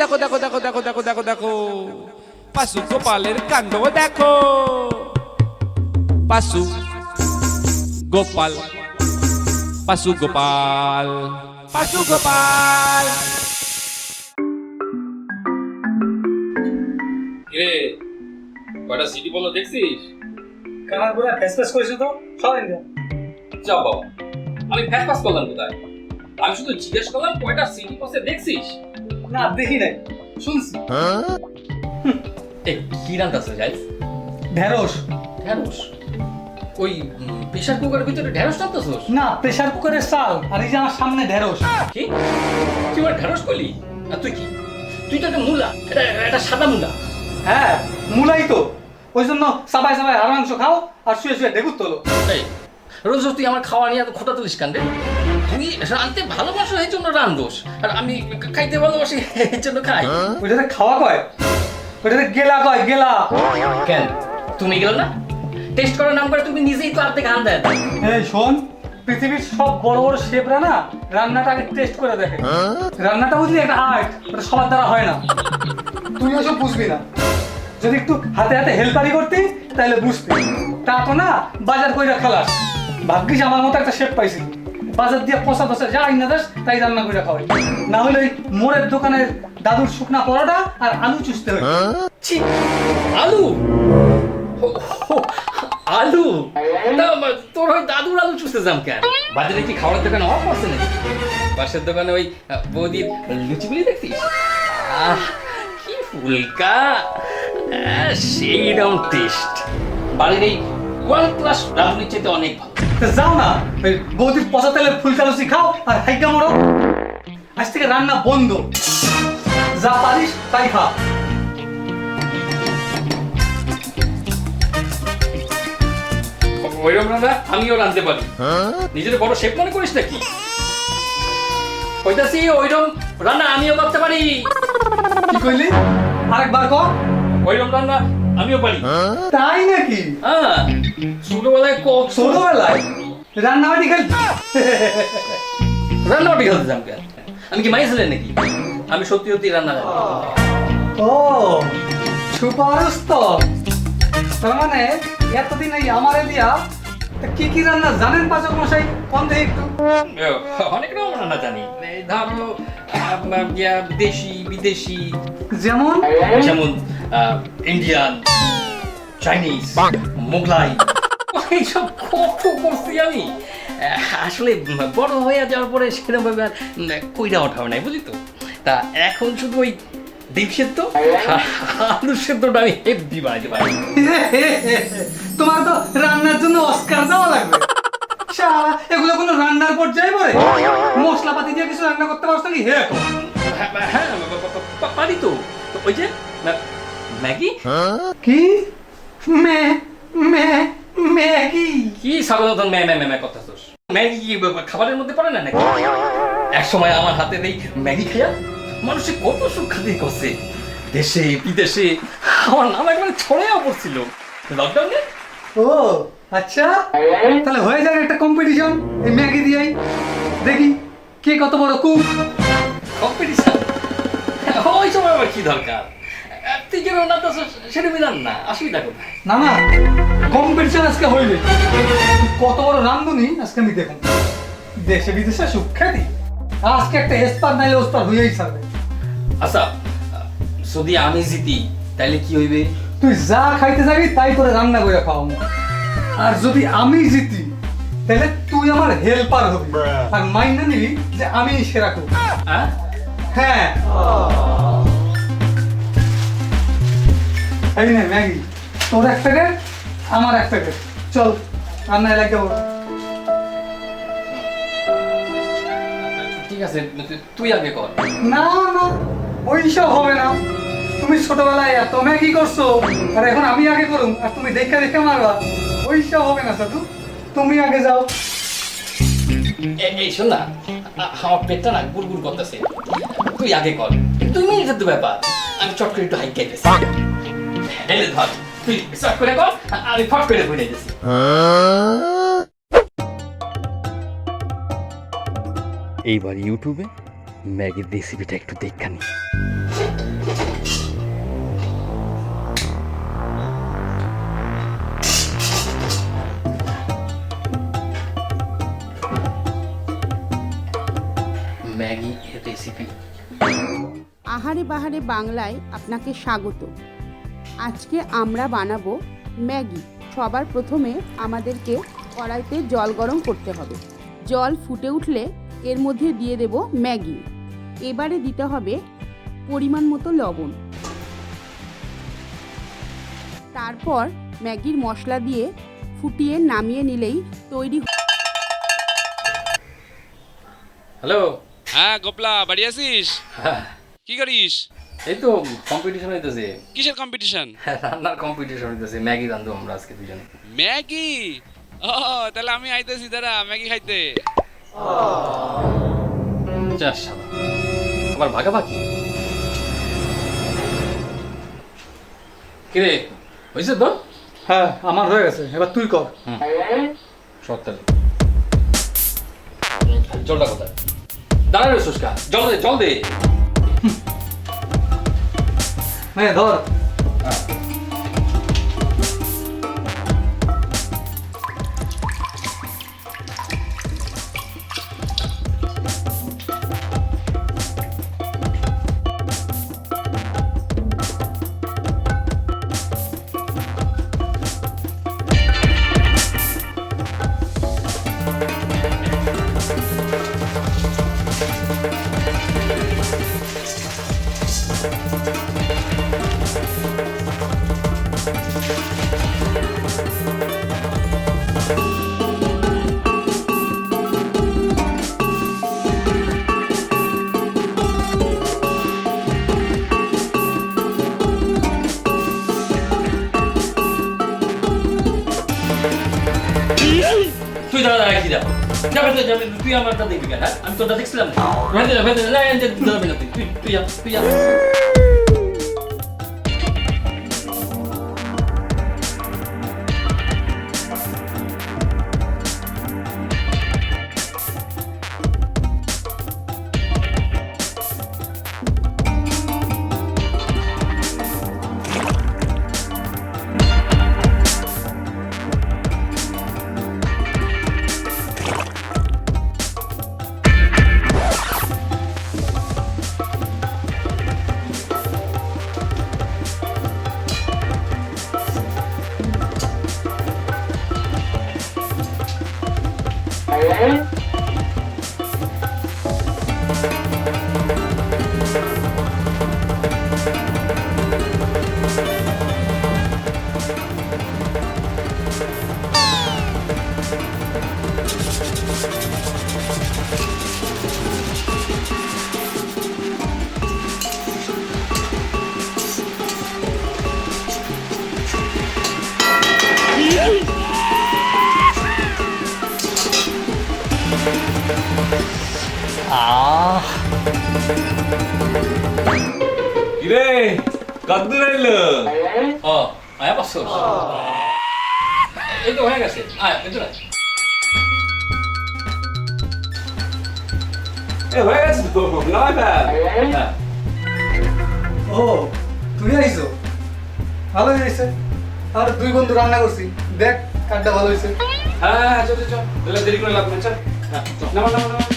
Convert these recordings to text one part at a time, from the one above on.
দেখো দেখো দেখো দেখো দেখো দেখো দেখো দেখো। পাশু গোপালের কাণ্ড দেখো। পাশু গোপাল পাশু গোপাল পাশু গোপাল। রে কয়টা সিটি বলো দেখছিস? কানার পুরো ফেস ফেস করেছে তো? সবাই যাও বাবা। আমি ফ্যাস পাস করলাম কোথায়? আমি শুধু জিজ্ঞেস করলাম কয়টা সিটি বসে দেখছিস? না দেখি নাই। শুনছি। এই কি রান্তাছে ঢেঁড়স। ঢেঁড়স? ওই প্রেশার কুকারের ভিতরে ঢেঁড়স রান্তাছস না প্রেসার কুকারের চাল আর এই যে আমার সামনে ঢেঁড়স। কি? তুই আমার ঢেঁড়স করলি? আর তুই কি? তুই তো একটা মূলা এটা এটা সাদা মূলা। হ্যাঁ মুলাই তো। ওই জন্য সাবাই সাবাই হাড় মাংস খাও আর শুয়ে শুয়ে ডেগুত তোলো। রোজ রোজ তুই আমার খাওয়া নিয়ে এত খোটা তুলিস কান রে? রানতে ভালোবাসো এই জন্য রান্ধোস আর আমি খাইতে ভালোবাসি এই জন্য খাই। ওইটাতে খাওয়া কয়? ওইটাতে গেলা কয় গেলা। কেন? তুমি গেল না? টেস্ট করার নাম করে তুমি নিজেই তো গান দেয়। এই শোন পৃথিবীর সব বড় বড় শেফরা না রান্নাটা আগে টেস্ট করে দেখে। রান্নাটা বুঝলি একটা আর্ট ওটা সবার দ্বারা হয় না। তুই ওসব বুঝবি না। যদি একটু হাতে হাতে হেল্পারি করতি তাহলে বুঝতি। তা তো না বাজার কইরা খালাস। ভাগ্যিস আমার মতো একটা শেফ পাইছি বাজার দিয়ে পচা পচা যা আইনা দাস তাই রান্না করে খাওয়াই। না হলে মোড়ের দোকানের দাদুর শুকনা পরোটা আর আলু চুষতে হয়। ছি, আলু? আলু? তোর ওই দাদুর আলু চুষতে যাম কেন? বাজারে কি খাওয়ার দোকানে অফ আছে নাকি? পাশের দোকানে ওই বৌদির লুচিগুলি দেখছিস আহ, কি ফুলকা। সেই রকম টেস্ট বাড়ির এই ওয়ান ক্লাস রাঁধুনির চাইতে অনেক ভালো। তা যাও না ওই বৌদির পচা খাও আর হাইকা মরো। আজ থেকে রান্না বন্ধ। যা পারিস তাই খা। ওইরকম রান্না আমিও রাঁধতে পারি। নিজের বড় শেফ মনে করিস নাকি? কইতাছি ওইরকম রান্না আমিও করতে পারি। কি কইলি? আরেকবার কর ওইরকম রান্না আমিও পারি। তাই নাকি? হ্যাঁ। ছোটবেলায় কত ছোটবেলায়? রান্না বাড়ি খালি রান্না খেলতে যাম কেন? আমি কি মাই ছিলেন নাকি? আমি সত্যি সত্যি রান্না ও সুপারস্তর তার মানে এতদিন এই আমারে দিয়া কি কি রান্না জানেন পাচক মশাই? কোন দেখি একটু। অনেক রকম রান্না জানি। ধরো দেশি বিদেশি। যেমন? যেমন ইন্ডিয়ান চাইনিজ মোগলাই এইসব কত করছি আমি? আসলে বড় হয়ে যাওয়ার পরে সেরকম ভাবে আর কইরা ওঠাও নাই বুঝলি তো? তা এখন শুধু ওই ডিম সেদ্ধ আলু সেদ্ধটা আমি বানাইতে পারি। তোমার তো রান্নার জন্য অস্কার দেওয়া লাগবে। শালা এগুলো কোনো রান্নার পর্যায়ে পড়ে? মশলাপাতি দিয়ে কিছু রান্না করতে পারছ নাকি। হ্যাঁ হ্যাঁ, পা- পারি তো। তো ওই যে ম্যাগি? কি? মে মে ম্যাগি। কি সাধারণত ম্যা ম্যা ম্যা ম্যা করতেছস? ম্যাগি খাবারের মধ্যে পড়ে না নাকি? এক সময় আমার হাতে এই ম্যাগি খেয়া মানুষে কত সুখ করছে। দেশে বিদেশে আমার নাম একবারে ছড়াইয়া পড়ছিল। লকডাউনে ও আচ্ছা। তাহলে হয়ে যাবে একটা কম্পিটিশন এই ম্যাগি দিয়েই। দেখি কে কত বড় কুক কম্পিটিশন ওই সময় আবার কি দরকার? তুই যেন না সেটা মিলান না অসুবিধা কোথায়? না না কম্পিটিশন আজকে হইলে। কত বড় রান্ধুনি আজকে আমি দেখুন। দেশে বিদেশে সুখ্যাতি আজকে একটা এসপার নাইলে ওসপার হইয়াই ছাড়বে। আচ্ছা যদি আমি জিতি তাহলে কি হইবে? তুই যা খাইতে যাবি তাই করে রান্না করে খাওয়াবো। আর যদি আমি জিতি তাহলে তুই আমার হেল্পার হবি। আর মাইন্ডা নিবি যে আমি সেরা করব। হ্যাঁ। নে ম্যাগি। তোর এক প্যাকেট আমার এক প্যাকেট। চল রান্না এলাকা বল ঠিক আছে তুই আগে কর। না না ওইসব হবে না। তুমি ছোটবেলায় এত ম্যাগি করছ আর এখন আমি আগে করুম আর তুমি দেখে দেখে মারবা। ওইসব হবে না সাধু। তুমি আগে যাও। এই শোন না আমার পেটটা না গুড়গুড় করতেছে। তুই আগে কর। তুই মিনিটের তো ব্যাপার। আমি চট করে একটু হাইক খাইতেছি। এইবার ইউটিউবে ম্যাগির রেসিপিটা একটু দেখা নি। রেসিপি আহারে বাহারে বাংলায় আপনাকে স্বাগত। আজকে আমরা বানাবো ম্যাগি। সবার প্রথমে আমাদেরকে কড়াইতে জল গরম করতে হবে। জল ফুটে উঠলে এর মধ্যে দিয়ে দেব ম্যাগি। এবারে দিতে হবে পরিমাণ মতো লবণ। তারপর ম্যাগির মশলা দিয়ে ফুটিয়ে নামিয়ে নিলেই তৈরি হ্যালো। হ্যাঁ গোপলা বাড়ি আছিস? হ্যাঁ। কি করিস? এই তো কম্পিটিশন হইতেছে। কিসের কম্পিটিশন হ্যাঁ, রান্নার কম্পিটিশন হইতেছে। ম্যাগি রান্ধবো আমরা আজকে দুজনে। ম্যাগি? ও তাহলে আমি আইতেছি দাঁড়া ম্যাগি খাইতে। চার সাদা আবার ভাগাভাগি? কিরে হয়েছে তো? হ্যাঁ আমার হয়ে গেছে। এবার তুই কর। সত্তর। জলটা কোথায়? দাঁড়া রে সুস্কা জল দে জল দে। হ্যাঁ ধর তুই দাঁড়া দাঁড়া কি দাও যাবে তো যাবে তুই আমারটা দেখবি কেন হ্যাঁ? আমি তোরটা দেখছিলাম না ভেতরে যা, ভেতরে যা, এই যে যাবে না তুই তুই তুই যা কিরে কদ্দুর আইলো ও আয়া পাঁচশো এই তো হয়ে গেছে আয় ভেতরে আয়। এ হয়ে গেছে তো নয় ও তুই আইছো ভালো হয়েছে আর দুই বন্ধু রান্না করছি দেখ কাঠটা ভালো হয়েছে হ্যাঁ চল চল চল দেরি করে লাগবে চল হ্যাঁ চল। নামা নামা নামা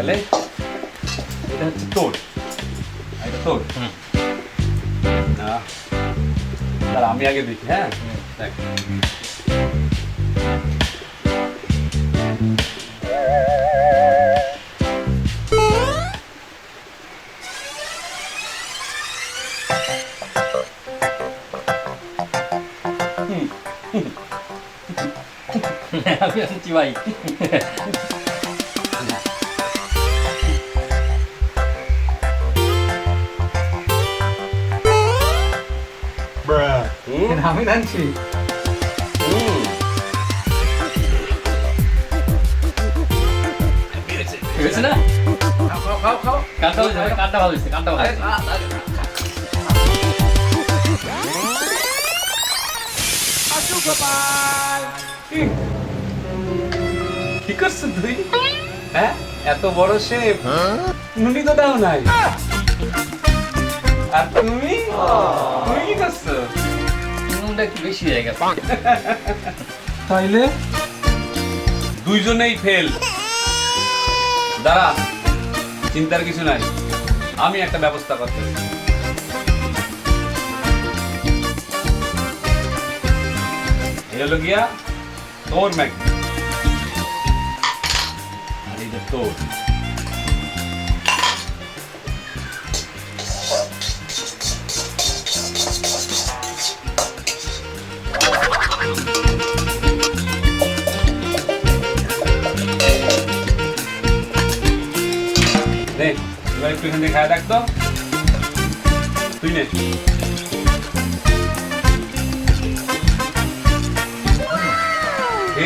তাহলে এটা হচ্ছে তোর আর এটা তোর হুম। না তাহলে আমি আগে দেখি হ্যাঁ দেখ আমি আসছি ভাই হুম আমি রাঁধছি হুম হয়েছে না? খাও খাও খাও। কানটা ভালো হয়েছে ভালো হয়েছে ভালো কি? করছ তুই? হ্যাঁ? এত বড় শেপ। নুনি তো দাও নাই। আর তুমি? তুমি কি করছ? নুনটা একটু বেশি হয়ে গেছে। তাইলে? দুইজনেই ফেল দাঁড়া চিন্তার কিছু নাই। আমি একটা ব্যবস্থা করতে হলো গিয়া তোর ম্যাগি আর তোর। নে এবার একটু এখান থেকে খায় দেখ তুই নে।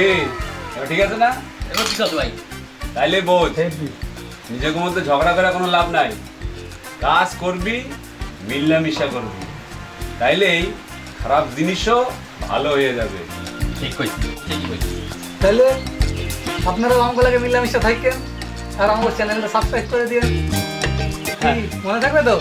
এই, এবার ঠিক আছে না? এবার ঠিক আছে ভাই? তাইলে বোঝ নিজের মধ্যে ঝগড়া করে কোনো লাভ নাই। কাজ করবি মিল্লামিশা করবি। তাইলেই খারাপ জিনিসও ভালো হয়ে যাবে। ঠিক কইছি ঠিকই কইছি। তাহলে আপনারা আমগুলোকে মিলামিশা থাকেন আর আমার চ্যানেলটা সাবস্ক্রাইব করে দিন কি, মনে থাকবে তো?